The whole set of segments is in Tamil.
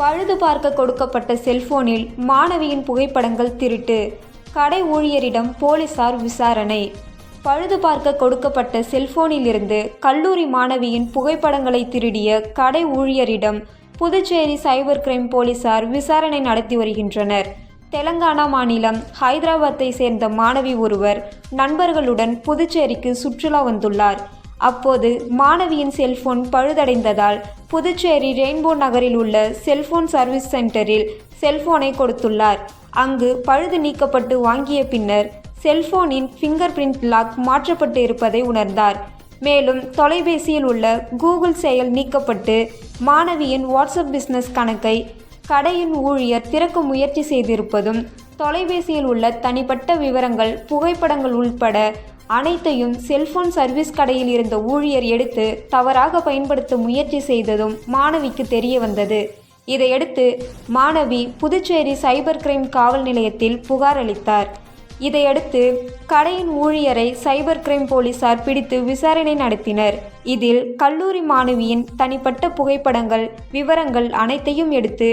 பழுது பார்க்க கொடுக்கப்பட்ட செல்போனில் மாணவியின் புகைப்படங்கள் திருட்டு. கடை ஊழியரிடம் போலீசார் விசாரணை. பழுது பார்க்க கொடுக்கப்பட்ட செல்போனிலிருந்து கல்லூரி மாணவியின் புகைப்படங்களை திருடிய கடை ஊழியரிடம் புதுச்சேரி சைபர் கிரைம் போலீசார் விசாரணை நடத்தி வருகின்றனர். தெலங்கானா மாநிலம் ஹைதராபாத்தை சேர்ந்த மாணவி ஒருவர் நண்பர்களுடன் புதுச்சேரிக்கு சுற்றுலா வந்துள்ளார். அப்போது மாணவியின் செல்போன் பழுதடைந்ததால் புதுச்சேரி ரெயின்போ நகரில் உள்ள செல்போன் சர்வீஸ் சென்டரில் செல்போனை கொடுத்துள்ளார். அங்கு பழுது நீக்கப்பட்டு வாங்கிய பின்னர் செல்போனின் ஃபிங்கர் பிரிண்ட் லாக் மாற்றப்பட்டு இருப்பதை உணர்ந்தார். மேலும் தொலைபேசியில் உள்ள கூகுள் செயல் நீக்கப்பட்டு மாணவியின் வாட்ஸ்அப் பிஸ்னஸ் கணக்கை கடையின் ஊழியர் திறக்க முயற்சி செய்திருப்பதும் தொலைபேசியில் உள்ள தனிப்பட்ட விவரங்கள் புகைப்படங்கள் உள்பட அனைத்தையும் செல்போன் சர்வீஸ் கடையில் இருந்த ஊழியர் எடுத்து தவறாக பயன்படுத்த முயற்சி செய்ததும் மாணவிக்கு தெரிய வந்தது. இதையடுத்து மாணவி புதுச்சேரி சைபர் கிரைம் காவல் நிலையத்தில் புகார் அளித்தார். இதையடுத்து கடையின் ஊழியரை சைபர் கிரைம் போலீசார் பிடித்து விசாரணை நடத்தினர். இதில் கல்லூரி மாணவியின் தனிப்பட்ட புகைப்படங்கள் விவரங்கள் அனைத்தையும் எடுத்து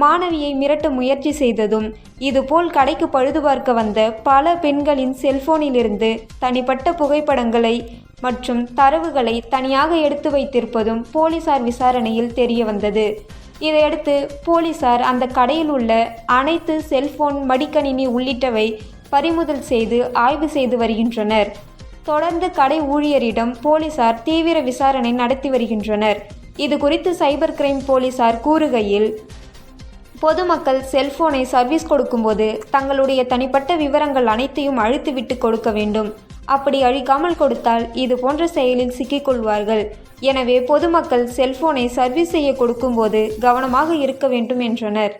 மாணவியை மிரட்ட முயற்சி செய்ததும் இதுபோல் கடைக்கு பழுது பார்க்க வந்த பல பெண்களின் செல்போனிலிருந்து தனிப்பட்ட புகைப்படங்களை மற்றும் தரவுகளை தனியாக எடுத்து வைத்திருப்பதும் போலீசார் விசாரணையில் தெரிய வந்தது. இதையடுத்து போலீசார் அந்த கடையில் உள்ள அனைத்து செல்போன் மடிக்கணினி உள்ளிட்டவை பறிமுதல் செய்து ஆய்வு செய்து வருகின்றனர். தொடர்ந்து கடை ஊழியரிடம் போலீசார் தீவிர விசாரணை நடத்தி வருகின்றனர். இது குறித்து சைபர் கிரைம் போலீசார் கூறுகையில் பொதுமக்கள் செல்போனை சர்வீஸ் கொடுக்கும்போது தங்களுடைய தனிப்பட்ட விவரங்கள் அனைத்தையும் அழித்துவிட்டு கொடுக்க வேண்டும். அப்படி அழிக்காமல் கொடுத்தால் இது போன்ற செயலில் சிக்கிக்கொள்வார்கள் எனவே பொதுமக்கள் செல்போனை சர்வீஸ் செய்ய கொடுக்கும்போது கவனமாக இருக்க வேண்டும் என்றனர்.